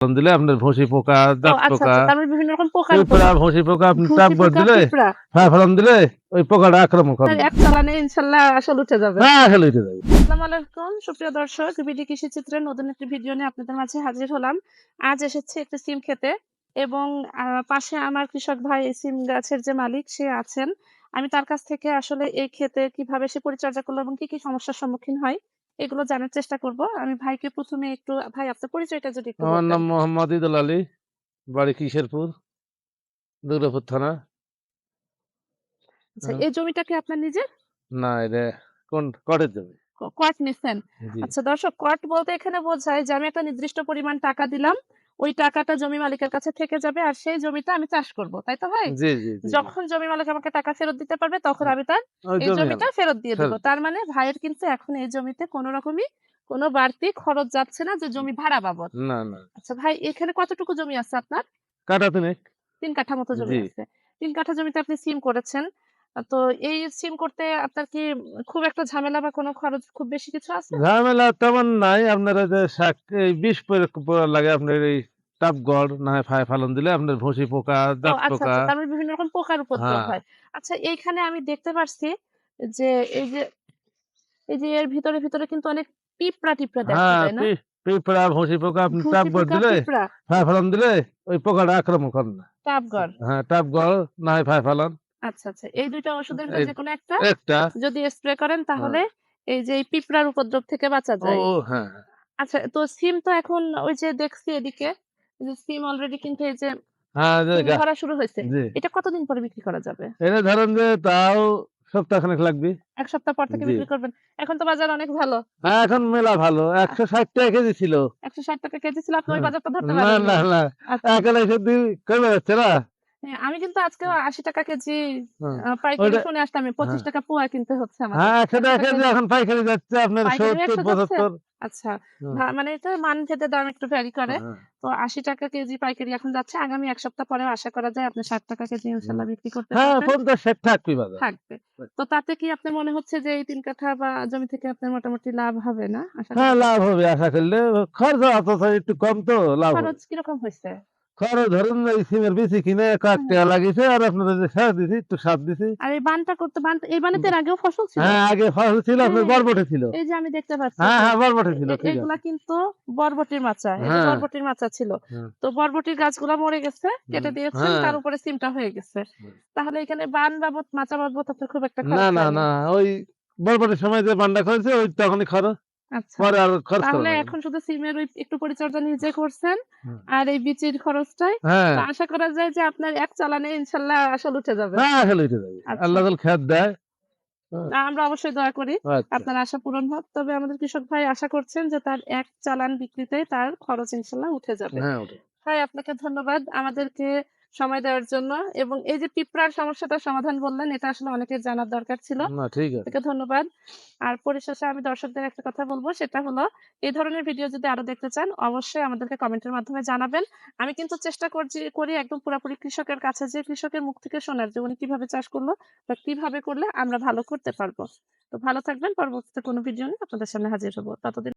ফলন দিলে আপনার ভুসি পোকা ও আচ্ছা পোকা আচ্ছা তার বিভিন্ন রকম পোকার পিঁপড়া ভুসি পোকা আপনি ঘুষি টাপ ভর পোকা, দিলে হ্যাঁ ফলন দিলে ওই পোকাটা আক্রমণ তার এক চালানে ইনশাল্লাহ আসল উঠে যাবে। হ্যাঁ খেলে উঠে যাবে। আসসালামু আলাইকুম সুপ্রিয় দর্শক বিডি কৃষি চিত্রের নতুন একটি ভিডিও নিয়ে আপনাদের মাঝে হাজির হলাম। আজ এসেছে একটি সিম খেতে এবং পাশে আমার কৃষক ভাই এই সিম গাছের যে মালিক সে আছেন। আমি তার কাছ থেকে আসলে এই ক্ষেতে কীভাবে সে পরিচর্যা করল এবং কি কি সমস্যার সম্মুখীন হয় এগুলো জানার চেষ্টা করব। আমি ভাইকে প্রথমে একটু ভাই আপনার পরিচয়টা যদি একটু আমার নাম মোহাম্মদ ইদুল আলী বাড়ি কিশোরপুর দুর্গাপুর থানা। আচ্ছা এই জমিটা কি আপনার নিজের? না এটা কোন কটের জমি? কট নিচ্ছেন আচ্ছা দর্শক কট বলতে এখানে বোঝায় যে আমি একটা নির্দিষ্ট পরিমাণ টাকা দিলাম। ওই টাকাটা জমি মালিকের কাছে থেকে যাবে আর সেই জমিটা আমি চাষ করব তাই তো ভাই? যখন জমি মালিক আমাকে টাকা ফেরত দিতে পারবে তখন আমি তার এই জমিটা ফেরত দিয়ে দেবো। তার মানে ভাইয়ের কিন্তু এখন এই জমিতে কোনো রকমই কোনো বাড়তি খরচ যাচ্ছে না যে জমি ভাড়া বাবদ। না না। আচ্ছা ভাই এখানে কতটুকু জমি আছে আপনার? কাটা তিন কাঠা মতো জমি। আছে। তিন কাঠা জমিতে আপনি সিম করেছেন। তো এই সিম করতে আপনার কি খুব একটা ঝামেলা বা কোনো খরচ খুব বেশি কিছু আছে? ঝামেলা তেমন নাই। আপনার যে শাক এই বিষ প্রয়োগ লাগে আপনার এই না ফায় ফালন দিলে আপনার ভুসি পোকা দাগ আচ্ছা পোকা আচ্ছা। মানে বিভিন্ন রকম পোকার উপদ্রব হ্যাঁ। হয়। আচ্ছা এইখানে আমি দেখতে পারছি যে এই যে এই যে এর ভিতরে ভিতরে কিন্তু অনেক পিঁপড়া টিপড়া দেখা হ্যাঁ যায় না? পিঁপড়া ভুসি পোকা আপনি দিলে ফায় ফালন দিলে ওই পোকাটা আক্রমণ করে না। টাপগড় হ্যাঁ টাপ গড় না হয় ফায় ফালন। আচ্ছা আচ্ছা। এই দুইটা ওষুধের যে কোনো একটা একটা যদি স্প্রে করেন তাহলে এই যে পিঁপড়ার উপদ্রব থেকে বাঁচা যায়। ও, হ্যাঁ। আচ্ছা তো সিম তো এখন ওই যে দেখছি এদিকে যে সিম অলরেডি কিন্তু এই যে হ্যাঁ ধরা শুরু হয়েছে। এটা কতদিন পরে বিক্রি করা যাবে? এটা ধরেন যে তাও সপ্তাহখানেক লাগবে। এক সপ্তাহ পর থেকে বিক্রি করবেন। এখন তো বাজার অনেক ভালো। হ্যাঁ এখন মেলা ভালো। একশো ষাট টাকা কেজি ছিল। একশো ষাট টাকা কেজি ছিল। আপনি ওই হ্যাঁ। বাজারটা ধরতে না পারেন না না। আচ্ছা। সত্যি কমে যাচ্ছে না? হ্যাঁ, আমি কিন্তু আজকে আশি টাকা কেজি পাইকারি শুনে আসতাম পঁচিশ হ্যাঁ। টাকা পোয়া কিনতে হচ্ছে আমার হ্যাঁ এখন পাইকারি যাচ্ছে আপনার সত্তর পঁচাত্তর। আচ্ছা মানে এটা মান ভেদে দাম একটু ভ্যারি করে। তো আশি টাকা কেজি পাইকারি এখন যাচ্ছে। আগামী এক সপ্তাহ পরে আশা করা যায় আপনি ষাট টাকা কেজি ইনশাল্লাহ বিক্রি করতে হ্যাঁ পারবেন। পঞ্চাশ ষাট থাকবে থাকবে। তো তাতে কি আপনার মনে হচ্ছে যে এই তিন কাঠা বা জমি থেকে আপনার মোটামুটি লাভ হবে না? হ্যাঁ লাভ হবে। আশা করলে খরচ অত একটু কম তো লাভ খরচ কীরকম হয়েছে খরচ ধরুন এই সিমের বেশি কিনে কয়েক টাকা লাগিয়েছে আর আপনার যে সার দিছি একটু সার দিছি। আর এই বানটা করতে বান এই বানেতে আগেও ফসল ছিল। হ্যাঁ আগে ফসল ছিল আপনার। বরবটি ছিল। এই যে আমি দেখতে পাচ্ছি। হ্যাঁ হ্যাঁ বরবটি ছিল এগুলা কিন্তু বরবটির মাচা এই। বরবটির মাচা ছিল। তো বরবটির গাছগুলা মরে গেছে কেটে দিয়েছেন। তার উপরে সিমটা হয়ে গেছে। তাহলে এখানে বান বাবদ মাচা বাবদ আপনার খুব একটা না না না। ওই বরবটির সময় যে বান্ডা করেছে ওই তখনই খরচ পরে আর খরচ তাহলে এখন শুধু সিমের ওই একটু পরিচর্যা নিজে করছেন আর এই বিচির খরচটাই হ্যাঁ। আশা করা যায় যে আপনার এক চালানে আসল উঠে যাবে। হ্যাঁ আসলে উঠে যাবে। আচ্ছা। আল্লাহ খেত দেয়। আমরা অবশ্যই দয়া করি। আচ্ছা। আপনার আশা পূরণ হোক। তবে আমাদের কৃষক ভাই আশা করছেন যে তার এক চালান বিক্রিতে তার খরচ ইনশাল্লাহ উঠে যাবে। হ্যাঁ ভাই আপনাকে ধন্যবাদ। আমাদেরকে সময় দেওয়ার জন্য। এবং এই যে পিঁপড়ার সমস্যাটার সমাধান বললেন এটা আসলে অনেকের জানার দরকার ছিল। না ঠিক আছে। ধন্যবাদ। আর পরিশেষে আমি দর্শকদের একটা কথা বলব সেটা হলো এই ধরনের ভিডিও যদি আরও দেখতে চান অবশ্যই আমাদেরকে কমেন্টের মাধ্যমে জানাবেন। আমি কিন্তু চেষ্টা করছি করি একদম পুরোপুরি কৃষকের কাছে যে কৃষকের মুখ থেকে শোনার যে উনি কীভাবে চাষ করল বা কীভাবে করলে আমরা ভালো করতে পারব। তো ভালো থাকবেন পরবর্তীতে কোনো ভিডিও নিয়ে আপনাদের সামনে হাজির হব। ততদিন